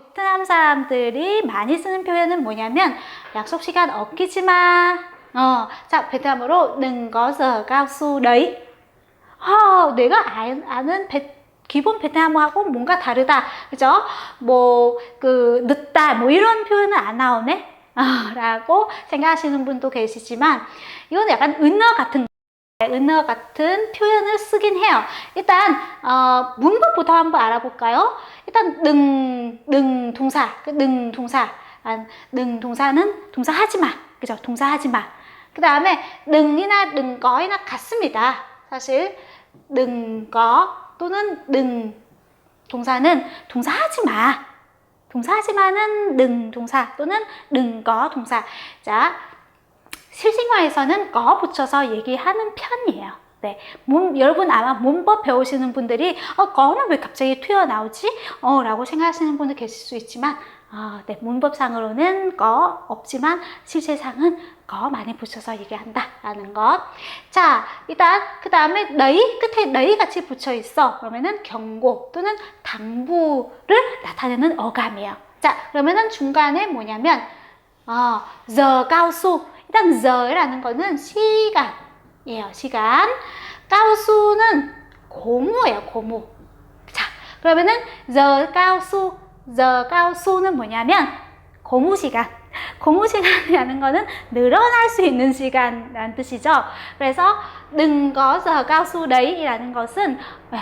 베트남 사람들이 많이 쓰는 표현은 뭐냐면 약속 시간 어기지 마. 어, 자 베트남어로 는 거서 가수 너희. 어, 내가 아- 아는 베, 기본 베트남어하고 뭔가 다르다, 그죠? 뭐 그 늦다, 뭐 이런 표현은 안 나오네. 아, 라고 생각하시는 분도 계시지만 이건 약간 은어 같은 은어 같은 표현을 쓰긴 해요. 일단 어, 문법부터 한번 알아볼까요? 일단 능, 능 동사, 그능 동사, 아, 능 동사는 동사 하지 마, 그죠? 동사 하지 마. 그 다음에 능이나 능거이나 같습니다. 사실 능거 또는 능 동사는 동사 하지 마. 동사 하지 마는 능 동사 또는 능거 동사. 자, 실생활에서는 거 붙여서 얘기하는 편이에요. 네, 몸, 여러분 아마 문법 배우시는 분들이 어, 거는 왜 갑자기 튀어나오지? 어, 라고 생각하시는 분들 계실 수 있지만 어, 네, 문법상으로는 거 없지만 실제상은 거 많이 붙여서 얘기한다 라는 것. 자, 일단 그 다음에 너희 끝에 너희 같이 붙여 있어. 그러면은 경고 또는 당부를 나타내는 어감이에요. 자, 그러면은 중간에 뭐냐면 어, cao su 일단 저라는 거는 시간이에요. 시간. 가우수는 고무예요. 고무. 자, 그러면은 저 가우수, 저 가우수는 뭐냐면 고무 시간. 고무 시간이라는 거는 늘어날 수 있는 시간이라는 뜻이죠. 그래서 능거 저 가우수 레이라는 것은 왜?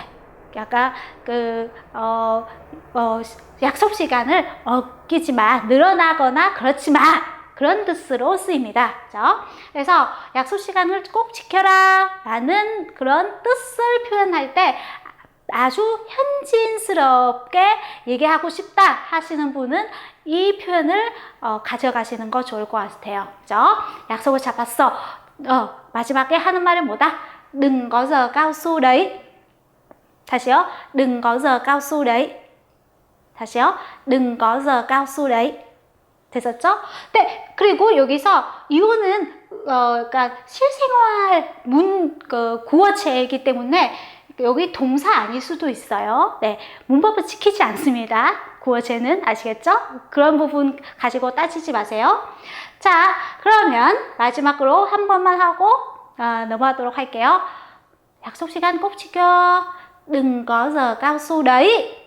약간 그 어, 어, 약속 시간을 어기지 마, 늘어나거나 그렇지 마. 그런 뜻으로 쓰입니다. 그죠? 그래서 약속 시간을 꼭 지켜라 라는 그런 뜻을 표현할 때 아주 현진스럽게 얘기하고 싶다 하시는 분은 이 표현을 어, 가져가시는 거 좋을 것 같아요. 그죠? 약속을 잡았어. 어, 마지막에 하는 말은 뭐다? đừng có. 다시요. đừng có. 다시요. đừng có. 됐었죠? 네, 그리고 여기서 이거는 어, 그러니까 실생활 문 그, 구어체이기 때문에 여기 동사 아닐 수도 있어요. 네, 문법을 지키지 않습니다. 구어체는 아시겠죠? 그런 부분 가지고 따지지 마세요. 자, 그러면 마지막으로 한 번만 하고 어, 넘어가도록 할게요. 약속 시간 꼭 지켜. đừng có đấy.